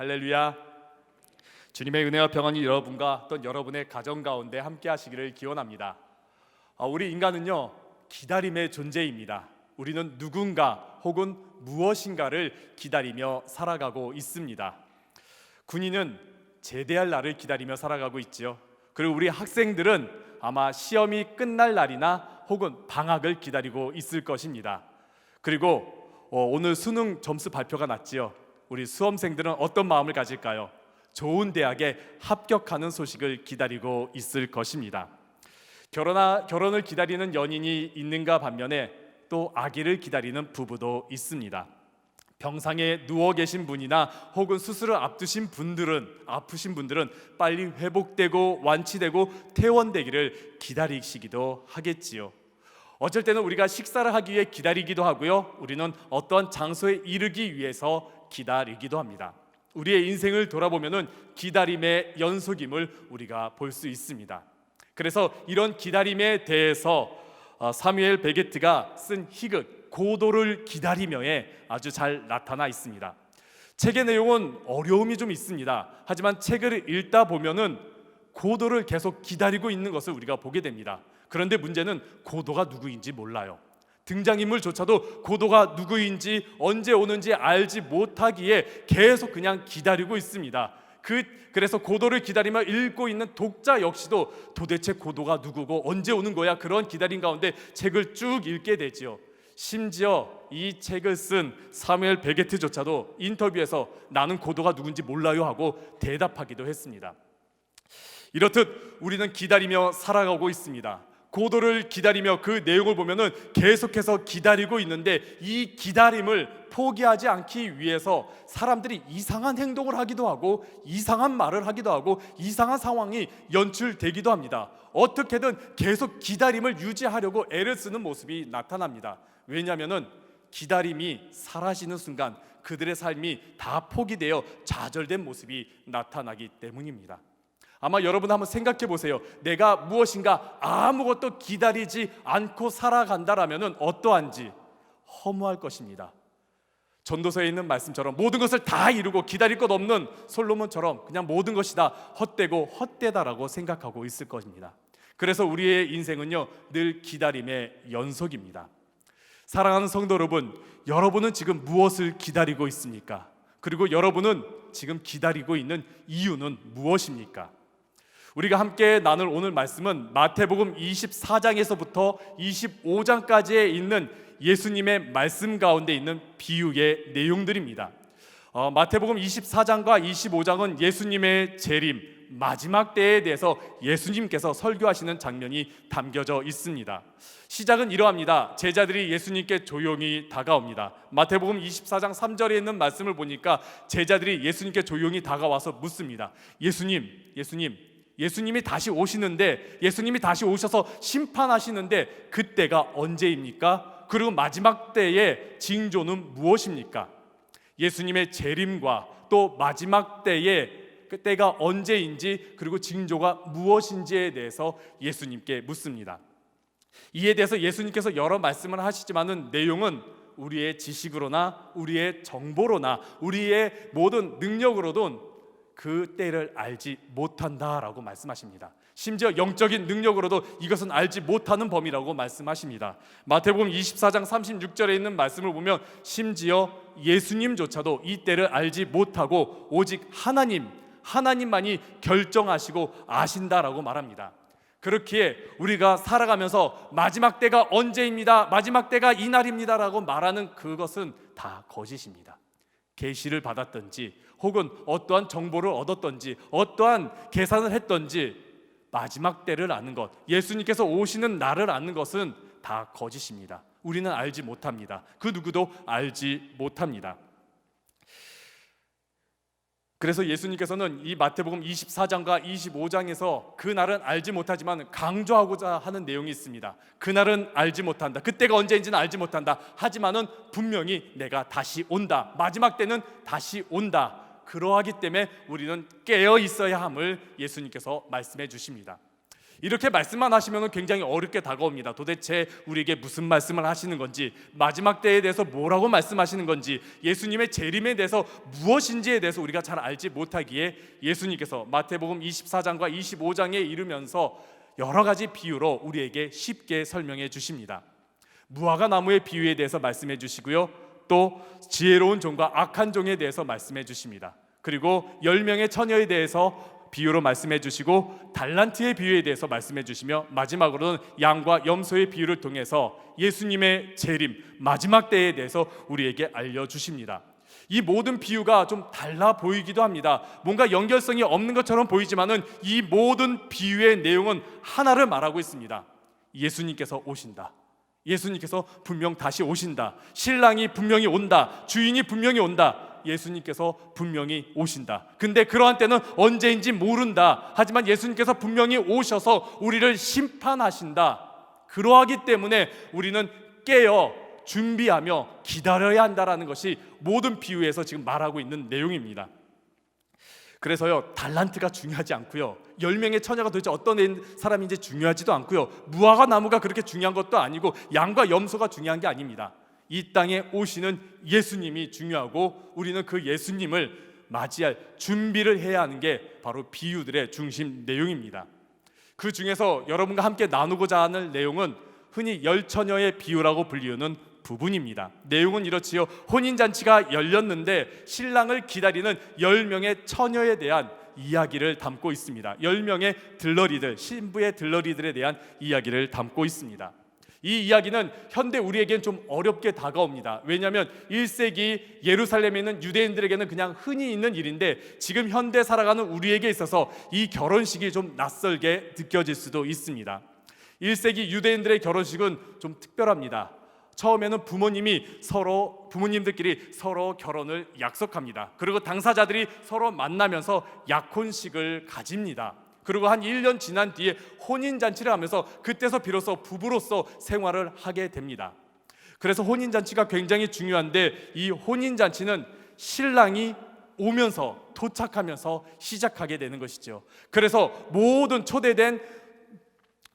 할렐루야. 주님의 은혜와 평안이 여러분과 또 여러분의 가정 가운데 함께 하시기를 기원합니다. 아, 우리 인간은요, 기다림의 존재입니다. 우리는 누군가 혹은 무엇인가를 기다리며 살아가고 있습니다. 군인은 제대할 날을 기다리며 살아가고 있지요. 그리고 우리 학생들은 아마 시험이 끝날 날이나 혹은 방학을 기다리고 있을 것입니다. 그리고 어, 오늘 수능 점수 발표가 났지요. 우리 수험생들은 어떤 마음을 가질까요? 좋은 대학에 합격하는 소식을 기다리고 있을 것입니다. 결혼하, 결혼을 기다리는 연인이 있는가 반면에 또 아기를 기다리는 부부도 있습니다. 병상에 누워 계신 분이나 혹은 수술을 앞두신 분들은 아프신 분들은 빨리 회복되고 완치되고 퇴원되기를 기다리시기도 하겠지요. 어쩔 때는 우리가 식사를 하기 위해 기다리기도 하고요. 우리는 어떠한 장소에 이르기 위해서 기다리기도 합니다. 우리의 인생을 돌아보면은 기다림의 연속임을 우리가 볼 수 있습니다. 그래서 이런 기다림에 대해서 어, 사무엘 베게트가 쓴 희극 고도를 기다리며에 아주 잘 나타나 있습니다. 책의 내용은 어려움이 좀 있습니다. 하지만 책을 읽다 보면은 고도를 계속 기다리고 있는 것을 우리가 보게 됩니다. 그런데 문제는 고도가 누구인지 몰라요. 등장인물조차도 고도가 누구인지 언제 오는지 알지 못하기에 계속 그냥 기다리고 있습니다. 그 그래서 고도를 기다리며 읽고 있는 독자 역시도 도대체 고도가 누구고 언제 오는 거야 그런 기다림 가운데 책을 쭉 읽게 되지요. 심지어 이 책을 쓴 사무엘 베게트조차도 인터뷰에서 나는 고도가 누군지 몰라요 하고 대답하기도 했습니다. 이렇듯 우리는 기다리며 살아가고 있습니다. 고도를 기다리며 그 내용을 보면은 계속해서 기다리고 있는데 이 기다림을 포기하지 않기 위해서 사람들이 이상한 행동을 하기도 하고 이상한 말을 하기도 하고 이상한 상황이 연출되기도 합니다. 어떻게든 계속 기다림을 유지하려고 애를 쓰는 모습이 나타납니다. 왜냐하면은 기다림이 사라지는 순간 그들의 삶이 다 포기되어 좌절된 모습이 나타나기 때문입니다. 아마 여러분 한번 생각해 보세요. 내가 무엇인가 아무것도 기다리지 않고 살아간다라면은 어떠한지 허무할 것입니다. 전도서에 있는 말씀처럼 모든 것을 다 이루고 기다릴 것 없는 솔로몬처럼 그냥 모든 것이 다 헛되고 헛되다라고 생각하고 있을 것입니다. 그래서 우리의 인생은요 늘 기다림의 연속입니다. 사랑하는 성도 여러분, 여러분은 지금 무엇을 기다리고 있습니까? 그리고 여러분은 지금 기다리고 있는 이유는 무엇입니까? 우리가 함께 나눌 오늘 말씀은 마태복음 24장에서부터 25장까지에 있는 예수님의 말씀 가운데 있는 비유의 내용들입니다. 어, 마태복음 24장과 25장은 예수님의 재림 마지막 때에 대해서 예수님께서 설교하시는 장면이 담겨져 있습니다. 시작은 이러합니다. 제자들이 예수님께 조용히 다가옵니다. 마태복음 24장 3절에 있는 말씀을 보니까 제자들이 예수님께 조용히 다가와서 묻습니다. 예수님, 예수님, 예수님이 다시 오시는데 예수님이 다시 오셔서 심판하시는데 그때가 언제입니까? 그리고 마지막 때의 징조는 무엇입니까? 예수님의 재림과 또 마지막 때의 그때가 언제인지 그리고 징조가 무엇인지에 대해서 예수님께 묻습니다. 이에 대해서 예수님께서 여러 말씀을 하시지만은 내용은 우리의 지식으로나 우리의 정보로나 우리의 모든 능력으로도 그 때를 알지 못한다라고 말씀하십니다. 심지어 영적인 능력으로도 이것은 알지 못하는 범위라고 말씀하십니다. 마태복음 24장 36절에 있는 말씀을 보면 심지어 예수님조차도 이 때를 알지 못하고 오직 하나님 하나님만이 결정하시고 아신다라고 말합니다. 그렇기에 우리가 살아가면서 마지막 때가 언제입니다. 마지막 때가 이날입니다라고 말하는 그것은 다 거짓입니다. 계시를 받았든지 혹은 어떠한 정보를 얻었든지 어떠한 계산을 했든지 마지막 때를 아는 것, 예수님께서 오시는 날을 아는 것은 다 거짓입니다. 우리는 알지 못합니다. 그 누구도 알지 못합니다. 그래서 예수님께서는 이 마태복음 24장과 25장에서 그날은 알지 못하지만 강조하고자 하는 내용이 있습니다. 그날은 알지 못한다. 그때가 언제인지는 알지 못한다. 하지만은 분명히 내가 다시 온다. 마지막 때는 다시 온다. 그러하기 때문에 우리는 깨어 있어야 함을 예수님께서 말씀해 주십니다. 이렇게 말씀만 하시면 굉장히 어렵게 다가옵니다. 도대체 우리에게 무슨 말씀을 하시는 건지, 마지막 때에 대해서 뭐라고 말씀하시는 건지, 예수님의 재림에 대해서 무엇인지에 대해서 우리가 잘 알지 못하기에 예수님께서 마태복음 24장과 25장에 이르면서 여러 가지 비유로 우리에게 쉽게 설명해 주십니다. 무화과 나무의 비유에 대해서 말씀해 주시고요. 또 지혜로운 종과 악한 종에 대해서 말씀해 주십니다. 그리고 열 명의 처녀에 대해서 비유로 말씀해 주시고 달란트의 비유에 대해서 말씀해 주시며 마지막으로는 양과 염소의 비유를 통해서 예수님의 재림 마지막 때에 대해서 우리에게 알려 주십니다. 이 모든 비유가 좀 달라 보이기도 합니다. 뭔가 연결성이 없는 것처럼 보이지만은 이 모든 비유의 내용은 하나를 말하고 있습니다. 예수님께서 오신다. 예수님께서 분명 다시 오신다. 신랑이 분명히 온다. 주인이 분명히 온다. 예수님께서 분명히 오신다. 근데 그러한 때는 언제인지 모른다. 하지만 예수님께서 분명히 오셔서 우리를 심판하신다. 그러하기 때문에 우리는 깨어 준비하며 기다려야 한다라는 것이 모든 비유에서 지금 말하고 있는 내용입니다. 그래서요 달란트가 중요하지 않고요 열 명의 처녀가 도대체 어떤 애- 사람인지 중요하지도 않고요 무화과 나무가 그렇게 중요한 것도 아니고 양과 염소가 중요한 게 아닙니다. 이 땅에 오시는 예수님이 중요하고 우리는 그 예수님을 맞이할 준비를 해야 하는 게 바로 비유들의 중심 내용입니다. 그 중에서 여러분과 함께 나누고자 하는 내용은 흔히 열 처녀의 비유라고 불리우는 부분입니다. 내용은 이렇지요. 혼인 잔치가 열렸는데 신랑을 기다리는 열 명의 처녀에 대한 이야기를 담고 있습니다. 열 명의 들러리들, 신부의 들러리들에 대한 이야기를 담고 있습니다. 이 이야기는 현대 우리에겐 좀 어렵게 다가옵니다. 왜냐하면 1세기 예루살렘에 있는 유대인들에게는 그냥 흔히 있는 일인데 지금 현대 살아가는 우리에게 있어서 이 결혼식이 좀 낯설게 느껴질 수도 있습니다. 1세기 유대인들의 결혼식은 좀 특별합니다. 처음에는 부모님이 서로 부모님들끼리 서로 결혼을 약속합니다. 그리고 당사자들이 서로 만나면서 약혼식을 가집니다. 그리고 한 1년 지난 뒤에 혼인 잔치를 하면서 그때서 비로소 부부로서 생활을 하게 됩니다. 그래서 혼인 잔치가 굉장히 중요한데 이 혼인 잔치는 신랑이 오면서 도착하면서 시작하게 되는 것이죠. 그래서 모든 초대된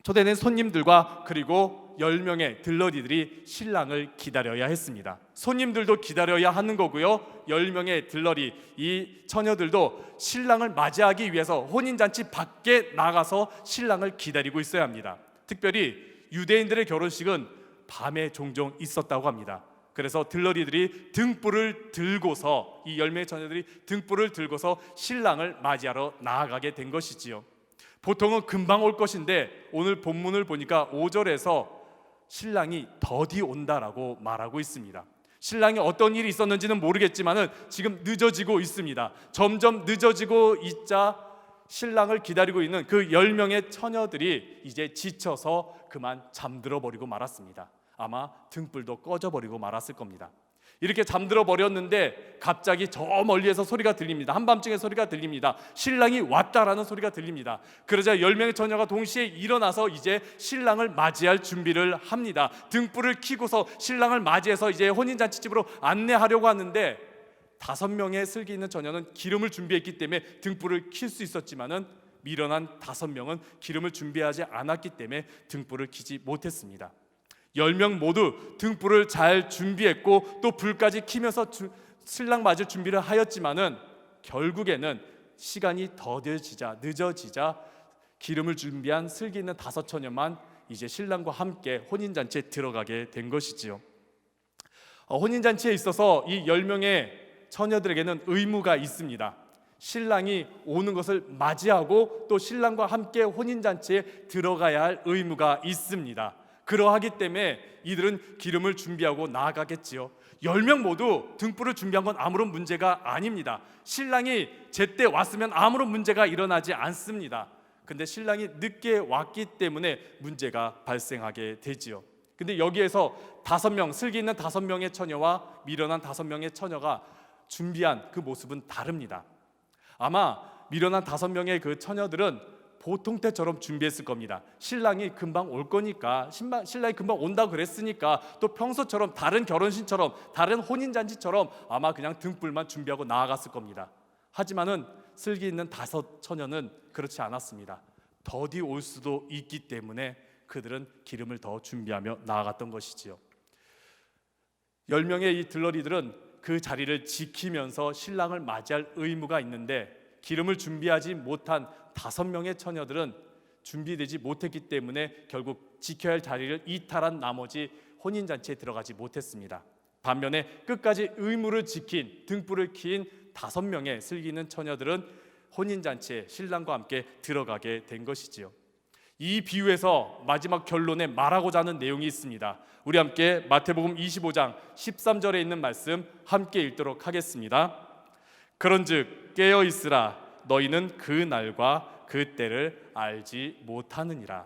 초대된 손님들과 그리고 10명의 들러리들이 신랑을 기다려야 했습니다. 손님들도 기다려야 하는 거고요. 10명의 들러리 이 처녀들도 신랑을 맞이하기 위해서 혼인 잔치 밖에 나가서 신랑을 기다리고 있어야 합니다. 특별히 유대인들의 결혼식은 밤에 종종 있었다고 합니다. 그래서 들러리들이 등불을 들고서 이 열명의 처녀들이 등불을 들고서 신랑을 맞이하러 나아가게 된 것이지요. 보통은 금방 올 것인데 오늘 본문을 보니까 5절에서 신랑이 더디 온다라고 말하고 있습니다. 신랑이 어떤 일이 있었는지는 모르겠지만은 지금 늦어지고 있습니다. 점점 늦어지고 있자 신랑을 기다리고 있는 그 10명의 처녀들이 이제 지쳐서 그만 잠들어 버리고 말았습니다. 아마 등불도 꺼져 버리고 말았을 겁니다. 이렇게 잠들어 버렸는데 갑자기 저 멀리에서 소리가 들립니다. 한밤중에 소리가 들립니다. 신랑이 왔다라는 소리가 들립니다. 그러자 열 명의 처녀가 동시에 일어나서 이제 신랑을 맞이할 준비를 합니다. 등불을 켜고서 신랑을 맞이해서 이제 혼인 잔치집으로 안내하려고 하는데 다섯 명의 슬기 있는 처녀는 기름을 준비했기 때문에 등불을 킬수 있었지만은 미련한 다섯 명은 기름을 준비하지 않았기 때문에 등불을 켜지 못했습니다. 열명 모두 등불을 잘 준비했고 또 불까지 키면서 주- 신랑 맞을 준비를 하였지만은 결국에는 시간이 더뎌지자 늦어지자 기름을 준비한 슬기 있는 다섯 처녀만 이제 신랑과 함께 혼인 잔치에 들어가게 된 것이지요. 어, 혼인 잔치에 있어서 이열 명의 처녀들에게는 의무가 있습니다. 신랑이 오는 것을 맞이하고 또 신랑과 함께 혼인 잔치에 들어가야 할 의무가 있습니다. 그러하기 때문에 이들은 기름을 준비하고 나아가겠지요. 열 명 모두 등불을 준비한 건 아무런 문제가 아닙니다. 신랑이 제때 왔으면 아무런 문제가 일어나지 않습니다. 근데 신랑이 늦게 왔기 때문에 문제가 발생하게 되지요. 근데 여기에서 다섯 명 슬기 있는 다섯 명의 처녀와 미련한 다섯 명의 처녀가 준비한 그 모습은 다릅니다. 아마 미련한 다섯 명의 그 처녀들은 보통 때처럼 준비했을 겁니다. 신랑이 금방 올 거니까 신랑, 신랑이 금방 온다 그랬으니까 또 평소처럼 다른 결혼식처럼 다른 혼인 잔치처럼 아마 그냥 등불만 준비하고 나아갔을 겁니다. 하지만은 슬기 있는 다섯 처녀는 그렇지 않았습니다. 더디 올 수도 있기 때문에 그들은 기름을 더 준비하며 나아갔던 것이지요. 열 명의 이 들러리들은 그 자리를 지키면서 신랑을 맞이할 의무가 있는데 기름을 준비하지 못한 다섯 명의 처녀들은 준비되지 못했기 때문에 결국 지켜야 할 자리를 이탈한 나머지 혼인 잔치에 들어가지 못했습니다. 반면에 끝까지 의무를 지킨 등불을 킨 다섯 명의 슬기는 처녀들은 혼인 잔치에 신랑과 함께 들어가게 된 것이지요. 이 비유에서 마지막 결론에 말하고자 하는 내용이 있습니다. 우리 함께 마태복음 25장 13절에 있는 말씀 함께 읽도록 하겠습니다. 그런즉 깨어 있으라 너희는 그 날과 그 때를 알지 못하느니라.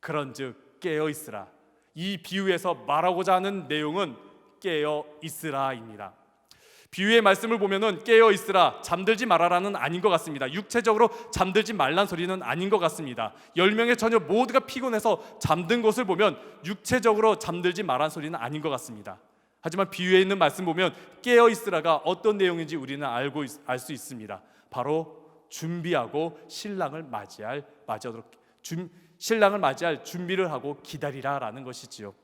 그런즉 깨어 있으라. 이 비유에서 말하고자 하는 내용은 깨어 있으라입니다. 비유의 말씀을 보면은 깨어 있으라 잠들지 말아라는 아닌 것 같습니다. 육체적으로 잠들지 말란 소리는 아닌 것 같습니다. 열 명의 처녀 모두가 피곤해서 잠든 것을 보면 육체적으로 잠들지 말란 소리는 아닌 것 같습니다. 하지만 비유에 있는 말씀 보면 깨어 있으라가 어떤 내용인지 우리는 알고 알 수 있습니다. 바로 준비하고 신랑을 맞이할 맞이하도록 준, 신랑을 맞이할 준비를 하고 기다리라라는 것이지요.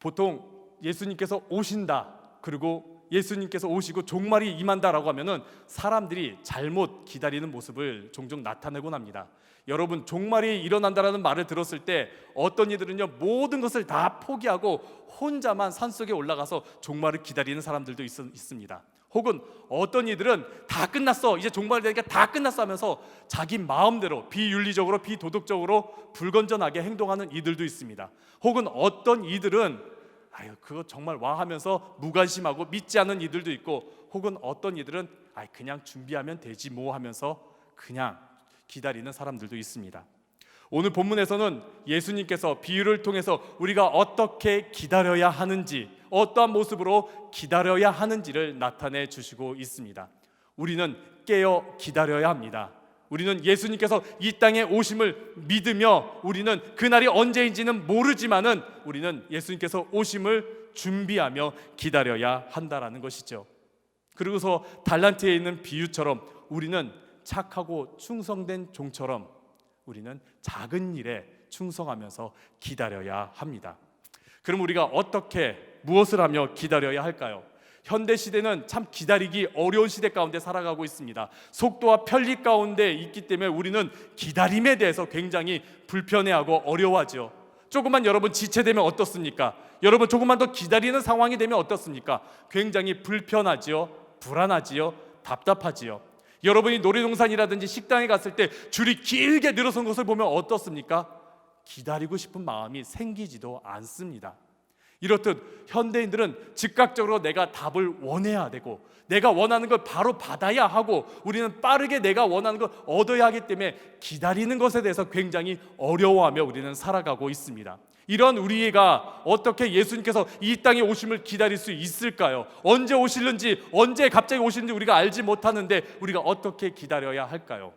보통 예수님께서 오신다 그리고 예수님께서 오시고 종말이 임한다라고 하면은 사람들이 잘못 기다리는 모습을 종종 나타내곤 합니다. 여러분 종말이 일어난다라는 말을 들었을 때 어떤 이들은요 모든 것을 다 포기하고 혼자만 산속에 올라가서 종말을 기다리는 사람들도 있, 있습니다. 혹은 어떤 이들은 다 끝났어 이제 종말이 되니까 다 끝났어 하면서 자기 마음대로 비윤리적으로 비도덕적으로 불건전하게 행동하는 이들도 있습니다. 혹은 어떤 이들은 아유 그거 정말 와 하면서 무관심하고 믿지 않는 이들도 있고 혹은 어떤 이들은 아 그냥 준비하면 되지 뭐 하면서 그냥 기다리는 사람들도 있습니다. 오늘 본문에서는 예수님께서 비유를 통해서 우리가 어떻게 기다려야 하는지 어떠한 모습으로 기다려야 하는지를 나타내 주시고 있습니다. 우리는 깨어 기다려야 합니다. 우리는 예수님께서 이 땅에 오심을 믿으며 우리는 그날이 언제인지는 모르지만은 우리는 예수님께서 오심을 준비하며 기다려야 한다라는 것이죠. 그리고서 달란트에 있는 비유처럼 우리는 착하고 충성된 종처럼 우리는 작은 일에 충성하면서 기다려야 합니다. 그럼 우리가 어떻게 무엇을 하며 기다려야 할까요? 현대 시대는 참 기다리기 어려운 시대 가운데 살아가고 있습니다. 속도와 편리 가운데 있기 때문에 우리는 기다림에 대해서 굉장히 불편해하고 어려워하죠. 조금만 여러분 지체되면 어떻습니까? 여러분 조금만 더 기다리는 상황이 되면 어떻습니까? 굉장히 불편하지요. 불안하지요. 답답하지요. 여러분이 놀이동산이라든지 식당에 갔을 때 줄이 길게 늘어선 것을 보면 어떻습니까? 기다리고 싶은 마음이 생기지도 않습니다. 이렇듯 현대인들은 즉각적으로 내가 답을 원해야 되고 내가 원하는 걸 바로 받아야 하고 우리는 빠르게 내가 원하는 걸 얻어야 하기 때문에 기다리는 것에 대해서 굉장히 어려워하며 우리는 살아가고 있습니다. 이런 우리가 어떻게 예수님께서 이 땅에 오심을 기다릴 수 있을까요? 언제 오실는지 언제 갑자기 오시는지 우리가 알지 못하는데 우리가 어떻게 기다려야 할까요?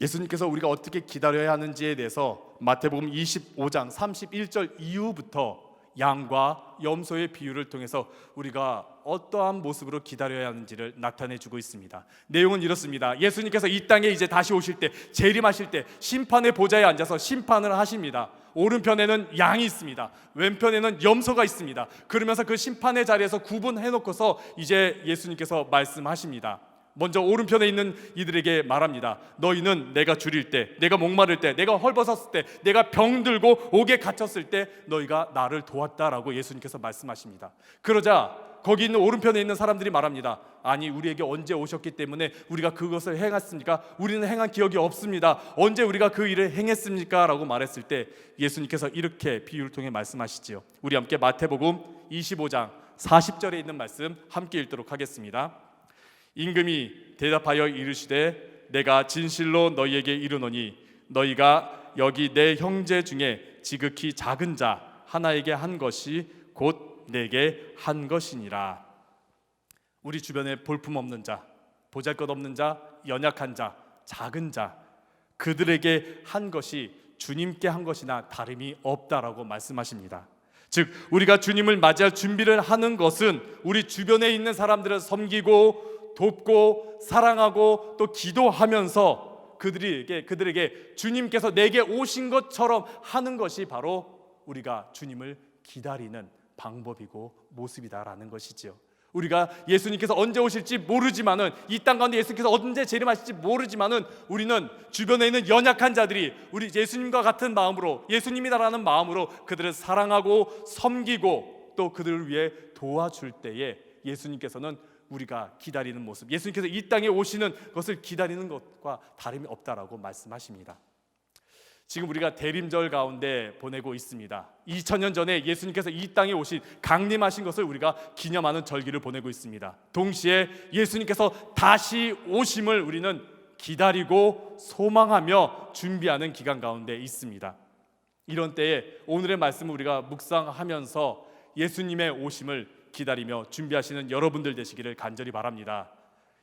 예수님께서 우리가 어떻게 기다려야 하는지에 대해서 마태복음 25장 31절 이후부터 양과 염소의 비유를 통해서 우리가 어떠한 모습으로 기다려야 하는지를 나타내 주고 있습니다. 내용은 이렇습니다. 예수님께서 이 땅에 이제 다시 오실 때 재림하실 때 심판의 보좌에 앉아서 심판을 하십니다. 오른편에는 양이 있습니다. 왼편에는 염소가 있습니다. 그러면서 그 심판의 자리에서 구분해 놓고서 이제 예수님께서 말씀하십니다. 먼저 오른편에 있는 이들에게 말합니다. 너희는 내가 줄일 때, 내가 목마를 때, 내가 헐벗었을 때, 내가 병들고 옥에 갇혔을 때 너희가 나를 도왔다라고 예수님께서 말씀하십니다. 그러자 거기 있는 오른편에 있는 사람들이 말합니다. 아니 우리에게 언제 오셨기 때문에 우리가 그것을 행했습니까? 우리는 행한 기억이 없습니다. 언제 우리가 그 일을 행했습니까? 라고 말했을 때 예수님께서 이렇게 비유를 통해 말씀하시지요. 우리 함께 마태복음 25장 40절에 있는 말씀 함께 읽도록 하겠습니다. 임금이 대답하여 이르시되 내가 진실로 너희에게 이르노니 너희가 여기 내 형제 중에 지극히 작은 자 하나에게 한 것이 곧 내게 한 것이니라. 우리 주변에 볼품 없는 자, 보잘것 없는 자, 연약한 자, 작은 자 그들에게 한 것이 주님께 한 것이나 다름이 없다라고 말씀하십니다. 즉 우리가 주님을 맞이할 준비를 하는 것은 우리 주변에 있는 사람들을 섬기고 돕고 사랑하고 또 기도하면서 그들에게 그들에게 주님께서 내게 오신 것처럼 하는 것이 바로 우리가 주님을 기다리는 방법이고 모습이다라는 것이지요. 우리가 예수님께서 언제 오실지 모르지만은 이 땅 가운데 예수님께서 언제 재림하실지 모르지만은 우리는 주변에 있는 연약한 자들이 우리 예수님과 같은 마음으로 예수님이다라는 마음으로 그들을 사랑하고 섬기고 또 그들을 위해 도와줄 때에 예수님께서는 우리가 기다리는 모습, 예수님께서 이 땅에 오시는 것을 기다리는 것과 다름이 없다라고 말씀하십니다. 지금 우리가 대림절 가운데 보내고 있습니다. 2000년 전에 예수님께서 이 땅에 오신 강림하신 것을 우리가 기념하는 절기를 보내고 있습니다. 동시에 예수님께서 다시 오심을 우리는 기다리고 소망하며 준비하는 기간 가운데 있습니다. 이런 때에 오늘의 말씀을 우리가 묵상하면서 예수님의 오심을 기다리며 준비하시는 여러분들 되시기를 간절히 바랍니다.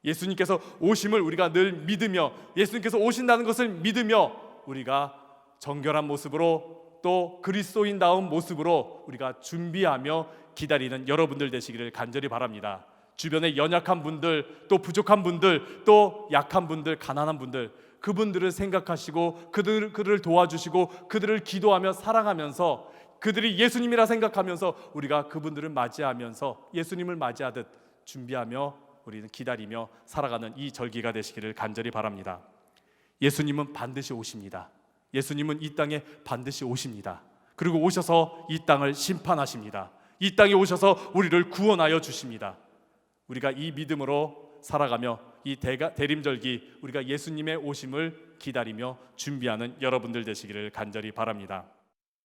예수님께서 오심을 우리가 늘 믿으며 예수님께서 오신다는 것을 믿으며 우리가 정결한 모습으로 또 그리스도인다운 모습으로 우리가 준비하며 기다리는 여러분들 되시기를 간절히 바랍니다. 주변에 연약한 분들, 또 부족한 분들, 또 약한 분들, 가난한 분들 그분들을 생각하시고 그들 그들을 도와주시고 그들을 기도하며 사랑하면서 그들이 예수님이라 생각하면서 우리가 그분들을 맞이하면서 예수님을 맞이하듯 준비하며 우리는 기다리며 살아가는 이 절기가 되시기를 간절히 바랍니다. 예수님은 반드시 오십니다. 예수님은 이 땅에 반드시 오십니다. 그리고 오셔서 이 땅을 심판하십니다. 이 땅에 오셔서 우리를 구원하여 주십니다. 우리가 이 믿음으로 살아가며 이 대가, 대림절기 우리가 예수님의 오심을 기다리며 준비하는 여러분들 되시기를 간절히 바랍니다.